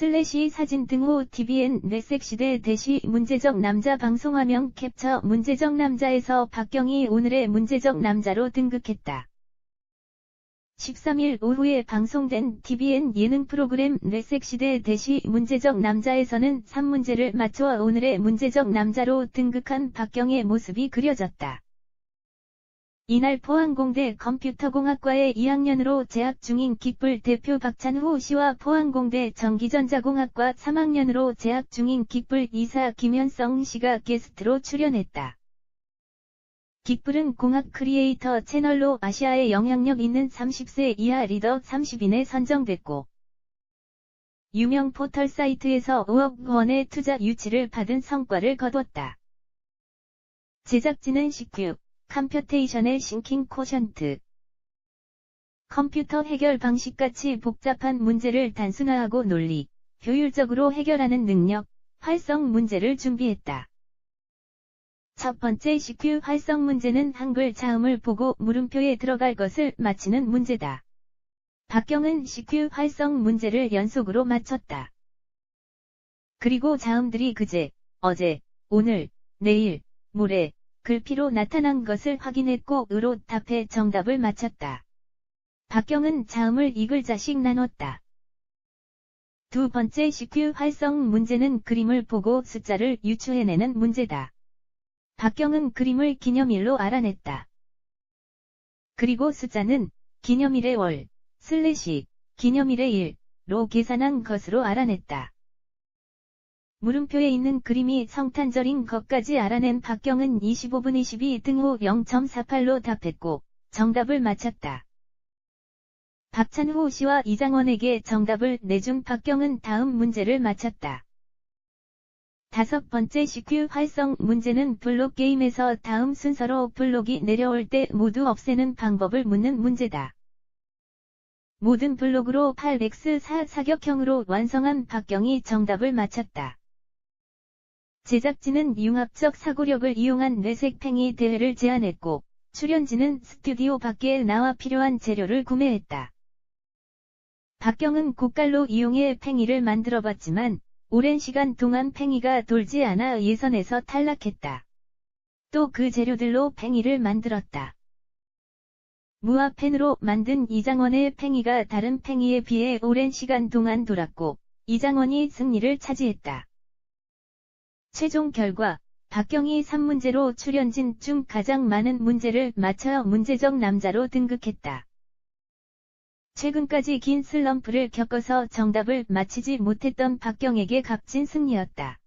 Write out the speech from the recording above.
슬래시 사진 등호 TVN 넷섹시대 대시 문제적 남자 방송화면 캡처 문제적 남자에서 박경희 오늘의 문제적 남자로 등극했다. 13일 오후에 방송된 TVN 예능 프로그램 넷섹시대 대시 문제적 남자에서는 3문제를 맞춰 오늘의 문제적 남자로 등극한 박경의 모습이 그려졌다. 이날 포항공대 컴퓨터공학과에 2학년으로 재학 중인 기쁠 대표 박찬호 씨와 포항공대 전기전자공학과 3학년으로 재학 중인 기쁠 이사 김현성 씨가 게스트로 출연했다. 기쁠은 공학 크리에이터 채널로 아시아에 영향력 있는 30세 이하 리더 30인에 선정됐고 유명 포털 사이트에서 5억 원의 투자 유치를 받은 성과를 거뒀다. 제작진은 CQ, 컴퓨테이션의 싱킹 코션트 컴퓨터 해결 방식같이 복잡한 문제를 단순화하고 논리, 효율적으로 해결하는 능력, 활성 문제를 준비했다. 첫 번째 CQ 활성 문제는 한글 자음을 보고 물음표에 들어갈 것을 맞히는 문제다. 박경은 CQ 활성 문제를 연속으로 맞췄다. 그리고 자음들이 그제, 어제, 오늘, 내일, 모레, 글피로 나타난 것을 확인했고 으로 답해 정답을 맞췄다. 박경은 자음을 이 글자씩 나눴다. 두 번째 CQ 활성 문제는 그림을 보고 숫자를 유추해내는 문제다. 박경은 그림을 기념일로 알아냈다. 그리고 숫자는 기념일의 월, 슬래시, 기념일의 일로 계산한 것으로 알아냈다. 물음표에 있는 그림이 성탄절인 것까지 알아낸 박경은 25분 22 등호 0.48로 답했고 정답을 맞췄다. 박찬호 씨와 이장원에게 정답을 내준 박경은 다음 문제를 맞췄다. 다섯 번째 CQ 활성 문제는 블록 게임에서 다음 순서로 블록이 내려올 때 모두 없애는 방법을 묻는 문제다. 모든 블록으로 8x4 사격형으로 완성한 박경이 정답을 맞췄다. 제작진은 융합적 사고력을 이용한 뇌색팽이 대회를 제안했고 출연진은 스튜디오 밖에 나와 필요한 재료를 구매했다. 박경은 고깔로 이용해 팽이를 만들어봤지만 오랜 시간 동안 팽이가 돌지 않아 예선에서 탈락했다. 또 그 재료들로 팽이를 만들었다. 무화펜으로 만든 이장원의 팽이가 다른 팽이에 비해 오랜 시간 동안 돌았고 이장원이 승리를 차지했다. 최종 결과 박경희 3문제로 출연진 중 가장 많은 문제를 맞춰 문제적 남자로 등극했다. 최근까지 긴 슬럼프를 겪어서 정답을 맞히지 못했던 박경에게 값진 승리였다.